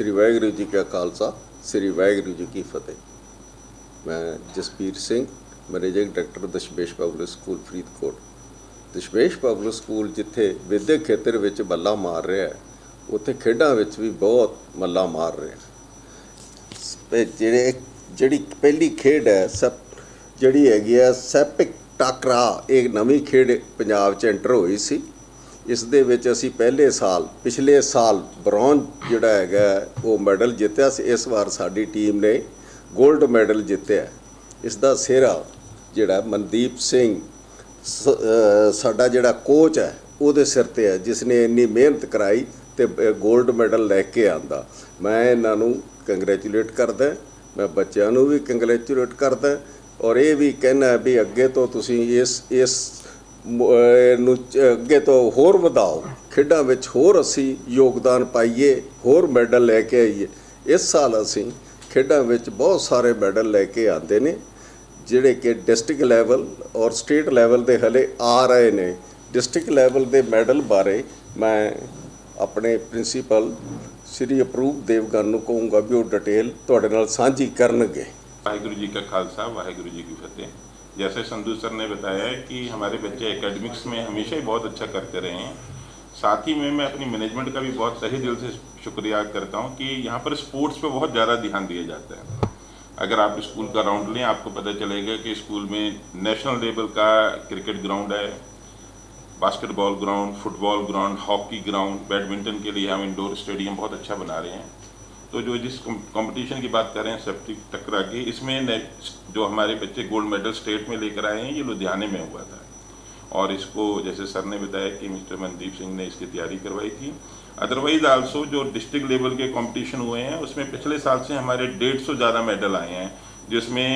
ਸ੍ਰੀ ਵਾਹਿਗੁਰੂ ਜੀ ਕਾ ਖਾਲਸਾ, ਸ੍ਰੀ ਵਾਹਿਗੁਰੂ ਜੀ ਕੀ ਫਤਿਹ। ਮੈਂ Jaspir Singh, managing director Dashmesh public school, Faridkot. Dashmesh public school ਜਿੱਥੇ ਵਿਦਿਅਕ ਖੇਤਰ ਵਿੱਚ ਬੱਲਾ ਮਾਰ ਰਿਹਾ ਹੈ, ਉੱਥੇ ਖੇਡਾਂ ਵਿੱਚ ਵੀ ਬਹੁਤ ਮੱਲਾ ਮਾਰ ਰਿਹਾ ਹੈ। ਜਿਹੜੇ ਜਿਹੜੀ ਪਹਿਲੀ ਖੇਡ ਹੈ, ਸਪ ਜਿਹੜੀ ਹੈਗੀ ਆ ਸੈਪਿਕ ਟਾਕਰਾ, ਇਹ ਨਵੀਂ ਖੇਡ ਪੰਜਾਬ 'ਚ ਐਂਟਰ ਹੋਈ ਸੀ। ਇਸ ਦੇ ਵਿੱਚ ਅਸੀਂ ਪਹਿਲੇ ਸਾਲ, ਪਿਛਲੇ ਸਾਲ ਬ੍ਰੌਂਜ ਜਿਹੜਾ ਹੈਗਾ, ਉਹ ਮੈਡਲ ਜਿੱਤਿਆ ਸੀ। ਇਸ ਵਾਰ ਸਾਡੀ ਟੀਮ ਨੇ 골ਡ ਮੈਡਲ ਜਿੱਤਿਆ। ਇਸ ਦਾ ਸਿਹਰਾ ਜਿਹੜਾ ਮਨਦੀਪ ਸਿੰਘ, ਸ- ਸਾਡਾ ਜਿਹੜਾ ਕੋਚ ਹੈ, ਉਹਦੇ ਸਿਰ ਤੇ ਹੈ ਜਿਸ ਨੇ ਇੰਨੀ ਮਿਹਨਤ ਕਰਾਈ ਤੇ 골ਡ ਮੈਡਲ ਲੈ ਕੇ ਆਂਦਾ। ਮੈਂ ਇਹਨਾਂ ਨੂੰ ਕੰਗ੍ਰੈਚੁਲੇਟ ਕਰਦਾ, ਮੈਂ ਬੱਚਿਆਂ ਨੂੰ ਵੀ ਕੰਗ੍ਰੈਚੁਲੇਟ ਕਰਦਾ ਔਰ ਇਹ ਵੀ ਕਹਿਣਾ ਵੀ ਅੱਗੇ ਤੋਂ ਤੁਸੀਂ ਇਸ ਇਸ ਨੂੰ ਅੱਗੇ ਤੋਂ ਹੋਰ ਵਧਾਓ। ਖੇਡਾਂ ਵਿੱਚ ਹੋਰ ਅਸੀਂ ਯੋਗਦਾਨ ਪਾਈਏ, ਹੋਰ ਮੈਡਲ ਲੈ ਕੇ ਆਈਏ। ਇਸ ਸਾਲ ਅਸੀਂ ਖੇਡਾਂ ਵਿੱਚ ਬਹੁਤ ਸਾਰੇ ਮੈਡਲ ਲੈ ਕੇ ਆਂਦੇ ਨੇ, ਜਿਹੜੇ ਕਿ ਡਿਸਟ੍ਰਿਕਟ ਲੈਵਲ ਔਰ ਸਟੇਟ ਲੈਵਲ ਦੇ ਹਲੇ ਆ ਰਹੇ ਨੇ। ਡਿਸਟ੍ਰਿਕਟ ਲੈਵਲ ਦੇ ਮੈਡਲ ਬਾਰੇ ਮੈਂ ਆਪਣੇ ਪ੍ਰਿੰਸੀਪਲ ਸ੍ਰੀ ਅਪਰੂਪ ਦੇਵਗਨ ਨੂੰ ਕਹੂੰਗਾ ਵੀ ਉਹ ਡਿਟੇਲ ਤੁਹਾਡੇ ਨਾਲ ਸਾਂਝੀ ਕਰਨਗੇ। ਵਾਹਿਗੁਰੂ ਜੀ ਕਾ ਖਾਲਸਾ, ਵਾਹਿਗੁਰੂ ਜੀ ਕੀ ਫਤਿਹ। जैसे संधू सर ने बताया कि हमारे बच्चे एकेडमिक्स में हमेशा ही बहुत अच्छा करते रहे हैं। साथ ही में मैं अपनी मैनेजमेंट का भी बहुत तहे दिल से शुक्रिया करता हूँ कि यहाँ पर स्पोर्ट्स पे बहुत ज़्यादा ध्यान दिया जाता है। अगर आप स्कूल का राउंड लें, आपको पता चलेगा कि स्कूल में नेशनल लेवल का क्रिकेट ग्राउंड है basketball ground football ground hockey ground badminton के लिए हम इंडोर स्टेडियम बहुत अच्छा बना रहे हैं। तो जो जिस कंपटीशन की बात कर रहे हैं सेफ्टी टकरा की, इसमें जो हमारे बच्चे गोल्ड मेडल स्टेट में लेकर आए हैं, ये लुधियाने में हुआ था। और इसको, जैसे सर ने बताया कि मिस्टर मनदीप सिंह ने इसकी तैयारी करवाई थी। अदरवाइज़ आल्सो जो डिस्ट्रिक्ट लेवल के कंपटीशन हुए हैं, उसमें पिछले साल से हमारे डेढ़ सौ ज़्यादा मेडल आए हैं, जिसमें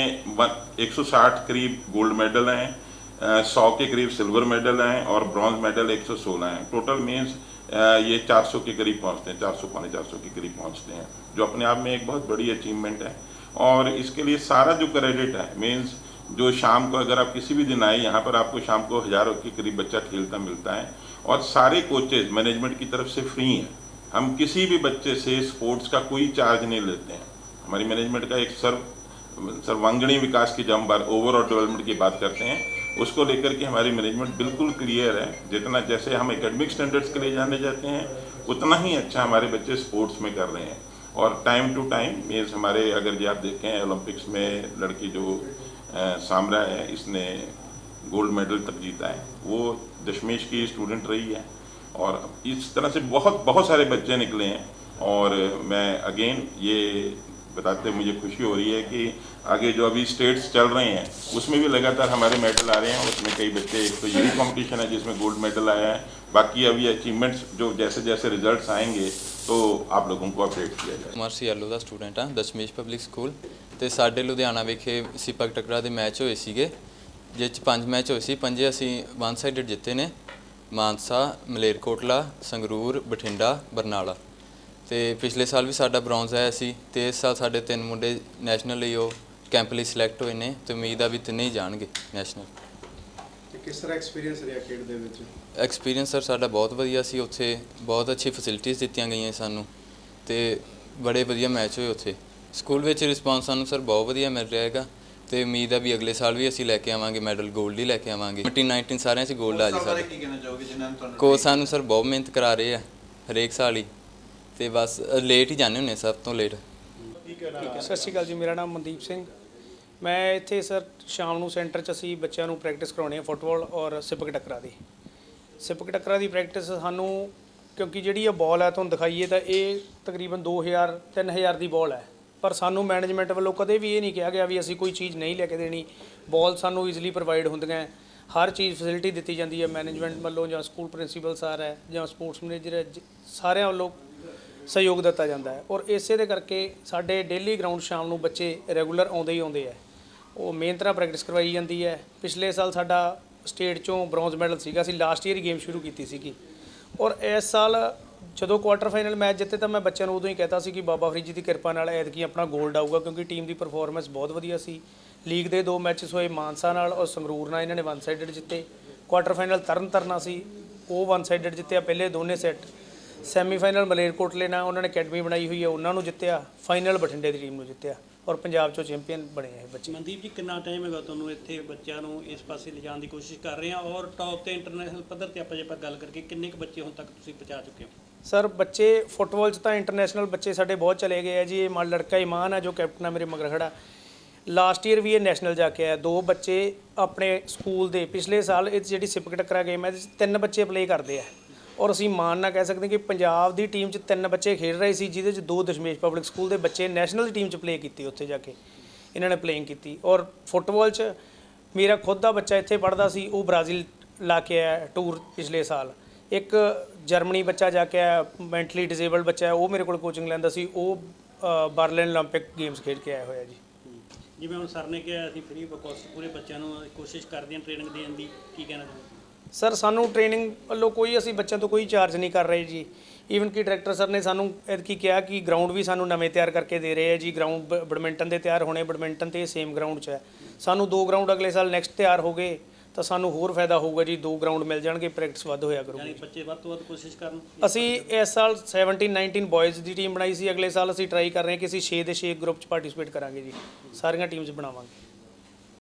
एक सौ साठ करीब गोल्ड मेडल हैं सौ के करीब सिल्वर मेडल हैं और ब्रॉन्ज मेडल 116 हैं टोटल मीन्स ये 400 के करीब पहुँचते हैं 400 पौने 400 के करीब पहुँचते हैं, जो अपने आप में एक बहुत बड़ी अचीवमेंट है। और इसके लिए सारा जो क्रेडिट है मीन्स जो शाम को अगर आप किसी भी दिन आए, यहाँ पर आपको शाम को हज़ारों के करीब बच्चा खेलता मिलता है, और सारे कोचेज मैनेजमेंट की तरफ़ से फ्री हैं। हम किसी भी बच्चे से स्पोर्ट्स का कोई चार्ज नहीं लेते हैं। हमारी मैनेजमेंट का एक सर्व, सर्वांगीण विकास की जब हम बार ओवरऑल डेवलपमेंट की बात करते हैं उसको लेकर के हमारी मैनेजमेंट बिल्कुल क्लियर है। जितना जैसे हम एकेडमिक स्टैंडर्ड्स के लिए जाने जाते हैं, उतना ही अच्छा हमारे बच्चे स्पोर्ट्स में कर रहे हैं। और टाइम टू टाइम मीन्स हमारे अगर जी आप देखें ओलंपिक्स में लड़की जो सामरा है, इसने गोल्ड मेडल तक जीता है। वो दशमेश की स्टूडेंट रही है। और इस तरह से बहुत बहुत सारे बच्चे निकले हैं। और मैं अगेन ये बताते हुए मुझे खुशी हो रही है कि आगे जो अभी स्टेट्स चल रहे हैं उसमें भी लगातार हमारे मेडल आ रहे हैं उसमें कई बच्चे एक तो यही कंपटीशन है जिसमें गोल्ड मेडल आया है बाकी अभी अचीवमेंट्स जो जैसे जैसे रिजल्ट्स आएंगे तो आप लोगों को अपडेट किया जाएगा ਕੁਮਾਰ ਯੈਲੋ ਦਾ ਸਟੂਡੈਂਟ ਹਾਂ ਦਸ਼ਮੇਸ਼ ਪਬਲਿਕ ਸਕੂਲ ਤੇ ਸਾਡੇ ਲੁਧਿਆਣਾ ਵਿਖੇ ਸਿਪਕ ਟਕਰਾ ਦੇ ਮੈਚ ਹੋਏ ਸੀਗੇ ਜਿਸ 'ਚ ਪੰਜ ਮੈਚ ਹੋਏ ਸੀ ਪੰਜੇ ਅਸੀਂ ਵਨ ਸਾਈਡਡ ਜਿੱਤੇ ਨੇ ਮਾਨਸਾ ਮਲੇਰਕੋਟਲਾ ਸੰਗਰੂਰ ਬਠਿੰਡਾ ਬਰਨਾਲਾ ਤੇ ਪਿਛਲੇ ਸਾਲ ਵੀ ਸਾਡਾ ਬ੍ਰੌਂਜ਼ ਆਇਆ ਸੀ ਤੇ ਇਸ ਸਾਲ ਸਾਡੇ ਤਿੰਨ ਮੁੰਡੇ ਨੈਸ਼ਨਲ ਲਈ ਉਹ ਕੈਂਪ ਲਈ ਸਿਲੈਕਟ ਹੋਏ ਨੇ ਤੇ ਉਮੀਦ ਆ ਵੀ ਤਿੰਨੇ ਹੀ ਜਾਣਗੇ ਨੈਸ਼ਨਲ ਤੇ ਕਿਸ ਤਰ੍ਹਾਂ ਐਕਸਪੀਰੀਅੰਸ ਰਿਹਾ ਖੇਡ ਦੇ ਵਿੱਚ? ਐਕਸਪੀਰੀਅੰਸ ਸਰ ਸਾਡਾ ਬਹੁਤ ਵਧੀਆ ਸੀ ਉੱਥੇ ਬਹੁਤ ਅੱਛੀ ਫੈਸਿਲਿਟੀਆਂ ਦਿੱਤੀਆਂ ਗਈਆਂ ਸਾਨੂੰ ਤੇ ਬੜੇ ਵਧੀਆ ਮੈਚ ਹੋਏ ਉੱਥੇ। ਸਕੂਲ ਵਿੱਚ ਰਿਸਪਾਂਸ ਸਾਨੂੰ ਸਰ ਬਹੁਤ ਵਧੀਆ ਮਿਲ ਰਿਹਾ ਹੈਗਾ ਤੇ ਉਮੀਦ ਹੈ ਵੀ ਅਗਲੇ ਸਾਲ ਵੀ ਅਸੀਂ ਲੈ ਕੇ ਆਵਾਂਗੇ ਮੈਡਲ 골ਡ ਹੀ ਲੈ ਕੇ ਆਵਾਂਗੇ। 18 19 ਸਾਰਿਆਂ 'ਚ 골ਡ ਆ ਜੀ ਬਾਰੇ ਸਾਡੇ। ਕੀ ਕਹਿਣਾ ਚਾਹੋਗੇ ਜਿਨ੍ਹਾਂ ਨੇ ਤੁਹਾਨੂੰ ਕੋਚ ਸਾਨੂੰ ਸਰ ਬਹੁਤ ਮਿਹਨਤ ਕਰਾ ਰਹੇ ਆ ਹਰੇਕ ਸਾਲ ਹੀ। ਤੇ ਬਸ ਲੇਟ ਹੀ ਜਾਂਦੇ ਹੁੰਦੇ ਸਭ ਤੋਂ ਲੇਟ ਸਤਿ ਸ਼੍ਰੀ ਅਕਾਲ ਜੀ, ਮੇਰਾ ਨਾਮ ਮਨਦੀਪ ਸਿੰਘ। ਮੈਂ ਇੱਥੇ ਸਰ, ਸ਼ਾਮ ਨੂੰ ਸੈਂਟਰ 'ਚ ਅਸੀਂ ਬੱਚਿਆਂ ਨੂੰ ਪ੍ਰੈਕਟਿਸ ਕਰਾਉਣੀ ਹੈ ਫੁੱਟਬਾਲ ਔਰ ਸਿਪਕ ਟੱਕਰਾ ਦੀ। ਸਿਪਕ ਟੱਕਰਾ ਦੀ ਪ੍ਰੈਕਟਿਸ ਸਾਨੂੰ, ਕਿਉਂਕਿ ਜਿਹੜੀ ਇਹ ਬਾਲ ਹੈ ਤੁਹਾਨੂੰ ਦਿਖਾਈਏ ਤਾਂ ਇਹ ਤਕਰੀਬਨ 2000 3000 ਦੀ ਬਾਲ ਹੈ। ਪਰ ਸਾਨੂੰ ਮੈਨੇਜਮੈਂਟ ਵੱਲੋਂ ਕਦੇ ਵੀ ਇਹ ਨਹੀਂ ਕਿਹਾ ਗਿਆ ਵੀ ਅਸੀਂ ਕੋਈ ਚੀਜ਼ ਨਹੀਂ ਲੈ ਕੇ ਦੇਣੀ। ਬਾਲ ਸਾਨੂੰ ਈਜ਼ੀਲੀ ਪ੍ਰੋਵਾਈਡ ਹੁੰਦੀਆਂ ਹਰ ਚੀਜ਼ ਫੈਸਿਲਿਟੀ ਦਿੱਤੀ ਜਾਂਦੀ ਹੈ ਮੈਨੇਜਮੈਂਟ ਵੱਲੋਂ ਜਾਂ ਸਕੂਲ ਪ੍ਰਿੰਸੀਪਲ ਸਰ ਹੈ ਜਾਂ ਸਪੋਰਟਸ ਮੈਨੇਜਰ ਹੈ, ਜ- ਸਾਰਿਆਂ ਵੱਲੋਂ ਸਹਿਯੋਗ ਦਿੱਤਾ ਜਾਂਦਾ ਹੈ। ਔਰ ਇਸੇ ਦੇ ਕਰਕੇ ਸਾਡੇ ਡੇਲੀ ਗਰਾਊਂਡ ਸ਼ਾਮ ਨੂੰ ਬੱਚੇ ਰੈਗੂਲਰ ਆਉਂਦੇ ਹੀ ਆਉਂਦੇ ਆ ਉਹ ਮਿਹਨਤ ਨਾਲ ਪ੍ਰੈਕਟਿਸ ਕਰਵਾਈ ਜਾਂਦੀ ਹੈ। ਪਿਛਲੇ ਸਾਲ ਸਾਡਾ ਸਟੇਟ ਚੋਂ ਬ੍ਰੌਂਜ਼ ਮੈਡਲ ਸੀਗਾ, ਅਸੀਂ ਲਾਸਟ ਈਅਰ ਗੇਮ ਸ਼ੁਰੂ ਕੀਤੀ ਸੀਗੀ। ਔਰ ਇਸ ਸਾਲ ਜਦੋਂ ਕੁਆਟਰ ਫਾਈਨਲ ਮੈਚ ਜਿੱਤੇ ਤਾਂ ਮੈਂ ਬੱਚਿਆਂ ਨੂੰ ਉਦੋਂ ਹੀ ਕਹਿਤਾ ਸੀ ਕਿ ਬਾਬਾ ਫਰੀਦ ਜੀ ਦੀ ਕਿਰਪਾ ਨਾਲ ਐਤਕੀ ਆਪਣਾ 골ਡ ਆਊਗਾ ਕਿਉਂਕਿ ਟੀਮ ਦੀ ਪਰਫਾਰਮੈਂਸ ਬਹੁਤ ਵਧੀਆ ਸੀ। ਲੀਗ ਦੇ ਦੋ ਮੈਚਸ ਹੋਏ ਮਾਨਸਾ ਨਾਲ ਔਰ ਸੰਗਰੂਰ ਨਾਲ ਇਹਨਾਂ ਨੇ ਵਨ ਸਾਈਡਡ ਜਿੱਤੇ। ਕੁਆਟਰ ਫਾਈਨਲ ਤਰਨ ਤਰਨਾ ਸੀ, ਉਹ ਵਨ ਸਾਈਡਡ ਜਿੱਤਿਆ, ਪਹਿਲੇ ਦੋਨੇ ਸੈੱਟ ਸੈਮੀਫਾਈਨਲ ਮਲੇਰਕੋਟਲੇ ਨਾਲ ਉਹਨਾਂ ਨੇ ਅਕੈਡਮੀ ਬਣਾਈ ਹੋਈ ਹੈ, ਉਹਨਾਂ ਨੂੰ ਜਿੱਤਿਆ ਫਾਈਨਲ ਬਠਿੰਡੇ ਦੀ ਟੀਮ ਨੂੰ ਜਿੱਤਿਆ ਔਰ ਪੰਜਾਬ ਚੋਂ ਚੈਂਪੀਅਨ ਬਣੇ ਇਹ ਬੱਚੇ। ਮਨਦੀਪ ਜੀ, ਕਿੰਨਾ ਟਾਈਮ ਹੈਗਾ ਤੁਹਾਨੂੰ ਇੱਥੇ ਬੱਚਿਆਂ ਨੂੰ ਇਸ ਪਾਸੇ ਲਿਜਾਣ ਦੀ ਕੋਸ਼ਿਸ਼ ਕਰ ਰਹੇ ਆ? ਔਰ ਟੌਪ ਤੇ ਇੰਟਰਨੈਸ਼ਨਲ ਪੱਧਰ ਤੇ ਆਪਾਂ ਜੇ ਆਪਾਂ ਗੱਲ ਕਰਕੇ ਕਿੰਨੇ ਕੁ ਬੱਚੇ ਹੁਣ ਤੱਕ ਤੁਸੀਂ ਪਹੁੰਚਾ ਚੁੱਕੇ ਹੋ? ਸਰ, ਬੱਚੇ ਫੁੱਟਬਾਲ 'ਚ ਤਾਂ ਇੰਟਰਨੈਸ਼ਨਲ ਬੱਚੇ ਸਾਡੇ ਬਹੁਤ ਚਲੇ ਗਏ ਆ ਜੀ। ਇਹ ਮਾ, ਲੜਕਾ ਇਮਾਨ ਆ ਜੋ ਕੈਪਟਨ ਆ ਮੇਰੇ ਮਗਰ ਖੜਾ। ਲਾਸਟ ਈਅਰ ਵੀ ਇਹ ਨੈਸ਼ਨਲ ਜਾ ਕੇ ਆਇਆ। ਦੋ ਬੱਚੇ ਆਪਣੇ ਸਕੂਲ ਦੇ, ਪਿਛਲੇ ਸਾਲ ਇਹ 'ਚ ਜਿਹੜੀ ਸਿਪਕ ਟੱਕਰਾ ਗੇਮ ਹੈ ਇਹਦੇ 'ਚ ਤਿੰਨ ਬੱਚੇ ਪਲੇ ਕਰਦੇ ਆ। ਔਰ ਅਸੀਂ ਮਾਣ ਨਾਲ ਕਹਿ ਸਕਦੇ ਕਿ ਪੰਜਾਬ ਦੀ ਟੀਮ 'ਚ ਤਿੰਨ ਬੱਚੇ ਖੇਡ ਰਹੇ ਸੀ, ਜਿਹਦੇ 'ਚ ਦੋ ਦਸ਼ਮੇਸ਼ ਪਬਲਿਕ ਸਕੂਲ ਦੇ ਬੱਚੇ ਨੈਸ਼ਨਲ ਦੀ ਟੀਮ 'ਚ ਪਲੇ ਕੀਤੀ ਉੱਥੇ ਜਾ ਕੇ। ਇਹਨਾਂ ਨੇ ਪਲੇਇੰਗ ਕੀਤੀ। ਔਰ ਫੁੱਟਬਾਲ 'ਚ ਮੇਰਾ ਖੁਦ ਦਾ ਬੱਚਾ ਇੱਥੇ ਪੜਦਾ ਸੀ, ਉਹ ਬ੍ਰਾਜ਼ੀਲ ਲਾ ਕੇ ਆਇਆ ਟੂਰ ਪਿਛਲੇ ਸਾਲ। ਇੱਕ ਜਰਮਨੀ ਬੱਚਾ ਜਾ ਕੇ ਆਇਆ ਮੈਂਟਲੀ ਡਿਸੇਬਲਡ ਬੱਚਾ ਹੈ ਉਹ ਮੇਰੇ ਕੋਲ ਕੋਚਿੰਗ ਲੈਂਦਾ ਸੀ ਉਹ ਅ, ਬਰਲਿਨ 올림픽 ਗੇਮਸ ਖੇਡ ਕੇ ਆਇਆ ਹੋਇਆ ਜੀ ਜਿਵੇਂ ਹੁਣ ਸਰ ਨੇ ਕਿਹਾ ਅਸੀਂ ਫ੍ਰੀ ਕੋਰਸ ਪੂਰੇ ਬੱਚਿਆਂ ਨੂੰ ਕੋਸ਼ਿਸ਼ ਕਰਦੇ ਹਾਂ ਟ੍ਰੇਨਿੰਗ ਦੇਣ ਦੀ ਕੀ ਕਹਿਣਾ ਚਾਹੁੰਦੇ ਸਰ ਸਾਨੂੰ ਟ੍ਰੇਨਿੰਗ ਵੱਲੋਂ ਕੋਈ ਅਸੀਂ ਬੱਚਿਆਂ ਤੋਂ ਕੋਈ ਚਾਰਜ ਨਹੀਂ ਕਰ ਰਹੇ ਜੀ ਈਵਨ ਕਿ ਡਾਇਰੈਕਟਰ ਸਰ ਨੇ ਸਾਨੂੰ ਕੀ ਕਿਹਾ ਕਿ ਗਰਾਊਂਡ ਵੀ ਸਾਨੂੰ ਨਵੇਂ ਤਿਆਰ ਕਰਕੇ ਦੇ ਰਹੇ ਆ ਜੀ ਗਰਾਊਂਡ ਬੈਡਮਿੰਟਨ ਦੇ ਤਿਆਰ ਹੋਣੇ ਬੈਡਮਿੰਟਨ ਤੇ ਸੇਮ ਗਰਾਊਂਡ 'ਚ ਹੈ ਸਾਨੂੰ ਦੋ ਗਰਾਊਂਡ ਅਗਲੇ ਸਾਲ ਨੈਕਸਟ ਤਿਆਰ ਹੋ ਗਏ ਤਾਂ ਸਾਨੂੰ ਹੋਰ ਫਾਇਦਾ ਹੋਊਗਾ ਜੀ ਦੋ ਗਰਾਊਂਡ ਮਿਲ ਜਾਣਗੇ ਪ੍ਰੈਕਟਿਸ ਵੱਧ ਹੋਇਆ ਕਰੂਗੀ ਯਾਨੀ ਬੱਚੇ ਵੱਧ ਤੋਂ ਵੱਧ ਕੋਸ਼ਿਸ਼ ਕਰਨ। ਅਸੀਂ ਇਸ ਸਾਲ 17 19 ਬॉयਜ਼ ਦੀ ਟੀਮ ਬਣਾਈ ਸੀ ਅਗਲੇ ਸਾਲ ਅਸੀਂ ਟਰਾਈ ਕਰ ਰਹੇ ਹਾਂ ਕਿ ਅਸੀਂ 6 ਦੇ 6 ਗਰੁੱਪ 'ਚ ਪਾਰਟਿਸਿਪੇਟ ਕਰਾਂਗੇ ਜੀ। ਸਾਰੀਆਂ ਟੀਮਸ ਬਣਾਵਾਂਗੇ।